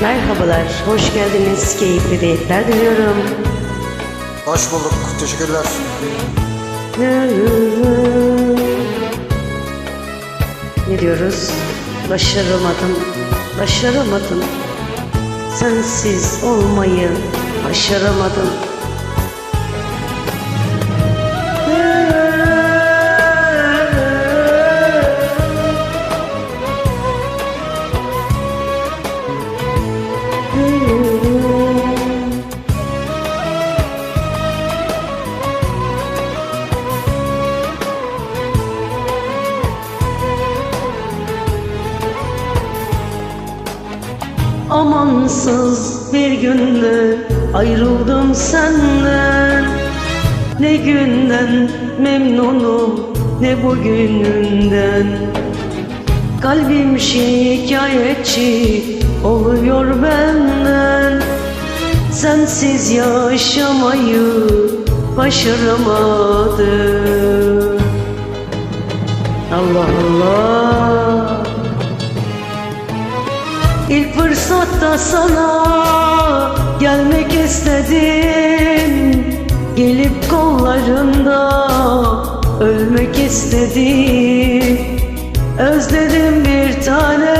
Merhabalar, hoş geldiniz. Keyifli diyetler diliyorum. Hoş bulduk. Teşekkürler. Ne diyoruz? Başaramadım, başaramadım. Sensiz olmayı başaramadım. Amansız bir günde ayrıldım senden. Ne günden memnunum ne bugününden. Kalbim şikayetçi oluyor benden. Sensiz yaşamayı başaramadım. Allah Allah İlk fırsatta sana gelmek istedim. Gelip kollarında ölmek istedim. Özledim bir tane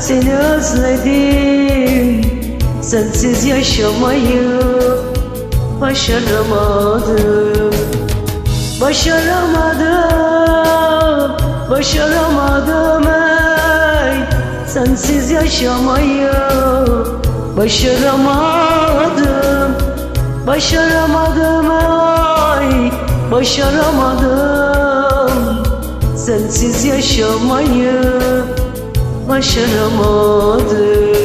seni özledim. Sensiz yaşamayı başaramadım. Başaramadım, başaramadım. ey Sensiz yaşamayı başaramadım Başaramadım ay, başaramadım. Sensiz yaşamayı başaramadım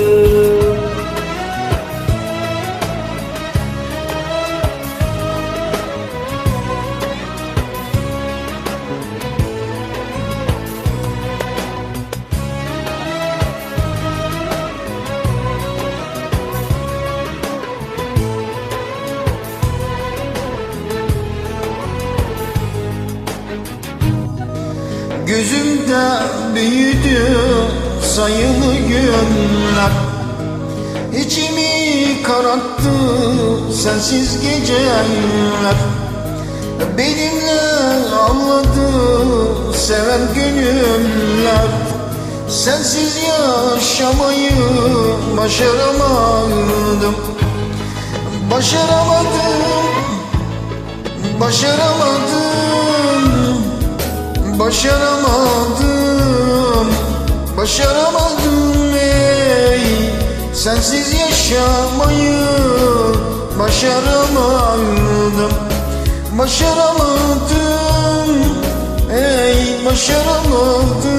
Gözümde büyüdü sayılı günler. İçimi kararttı sensiz geceler. Benimle ağladı seven gönüller. Sensiz yaşamayı başaramadım. Başaramadım Başaramadım Başaramadım Başaramadım ey. Sensiz yaşamayı Başaramadım Başaramadım Ey. Başaramadım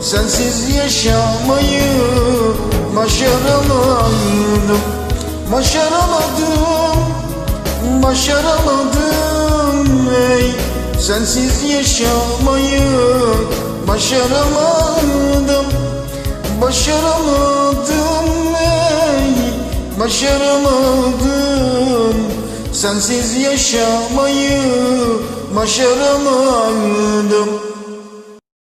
Sensiz yaşamayı Başaramadım Başaramadım Başaramadım ey Sensiz yaşamayı Başaramadım. Başaramadım ey Başaramadım. Sensiz yaşamayı Başaramadım